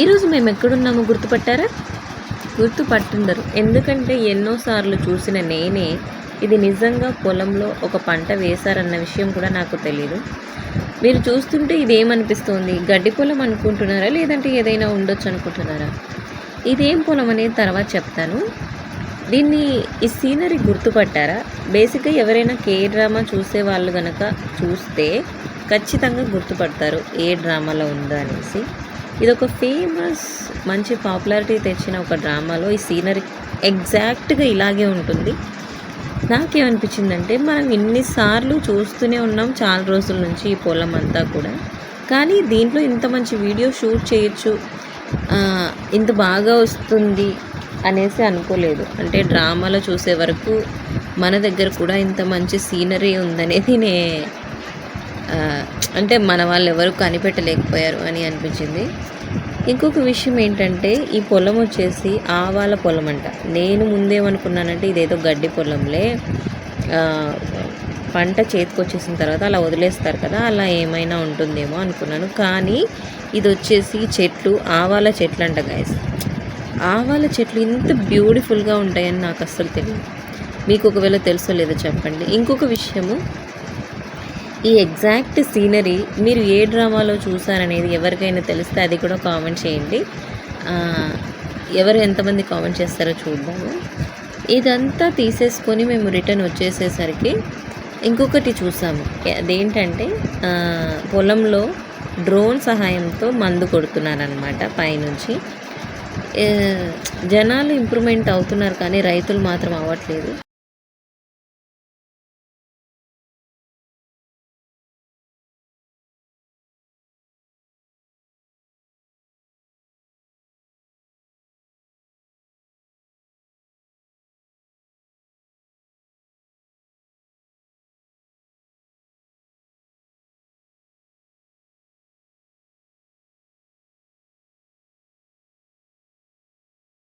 ఈరోజు మేము ఎక్కడున్నామో గుర్తుపట్టారా? గుర్తుపట్టుండరు. ఎందుకంటే ఎన్నోసార్లు చూసిన నేనే ఇది నిజంగా పొలంలో ఒక పంట వేశారన్న విషయం కూడా నాకు తెలియదు మీరు చూస్తుంటే ఇదేమనిపిస్తోంది? గడ్డి పొలం అనుకుంటున్నారా? లేదంటే ఏదైనా ఉండొచ్చు అనుకుంటున్నారా? ఇదేం పొలం అనేది తర్వాత చెప్తాను. దీన్ని ఈ సీనరీ గుర్తుపట్టారా? బేసిక్గా ఎవరైనా కే డ్రామా చూసే వాళ్ళు కనుక చూస్తే ఖచ్చితంగా గుర్తుపడతారు ఏ డ్రామాలో ఉందో అనేసి ఇది ఒక ఫేమస్ మంచి పాపులారిటీ తెచ్చిన ఒక డ్రామాలో ఈ సీనరీ ఎగ్జాక్ట్గా ఇలాగే ఉంటుంది. నాకేమనిపించిందంటే మనం ఇన్నిసార్లు చూస్తూనే ఉన్నాం చాలా రోజుల నుంచి ఈ పొలం అంతా కూడా. కానీ దీంట్లో ఇంత మంచి వీడియో షూట్ చేయొచ్చు ఇంత బాగా వస్తుంది అనేసి అనుకోలేదు. అంటే డ్రామాలో చూసే వరకు మన దగ్గర కూడా ఇంత మంచి సీనరీ ఉందనేది నే అంటే మన వాళ్ళు ఎవరు కనిపెట్టలేకపోయారు అని అనిపించింది. ఇంకొక విషయం ఏంటంటే ఈ పొలం వచ్చేసి ఆవాల పొలం అంట నేను ముందేమనుకున్నానంటే ఇదేదో గడ్డి పొలంలే. పంట చేతికి వచ్చేసిన తర్వాత అలా వదిలేస్తారు కదా అలా ఏమైనా ఉంటుందేమో అనుకున్నాను. కానీ ఇది వచ్చేసి చెట్లు ఆవాల చెట్లు అంట గాయస్ ఆవాల చెట్లు ఇంత బ్యూటిఫుల్గా ఉంటాయని నాకు అస్సలు తెలియదు మీకు ఒకవేళ తెలుసో లేదో చెప్పండి. ఇంకొక విషయము ఈ ఎగ్జాక్ట్ సీనరీ మీరు ఏ డ్రామాలో చూసారనేది ఎవరికైనా తెలిస్తే అది కూడా కామెంట్ చేయండి. ఎవరు ఎంతమంది కామెంట్ చేస్తారో చూద్దాము. ఇదంతా తీసేసుకొని మేము రిటర్న్ వచ్చేసేసరికి ఇంకొకటి చూసాము. అదేంటంటే పొలంలో డ్రోన్ సహాయంతో మందు కొడుతున్నారనమాట పైనుంచి. జనాలు ఇంప్రూవ్మెంట్ అవుతున్నారు కానీ రైతులు మాత్రం అవ్వట్లేదు.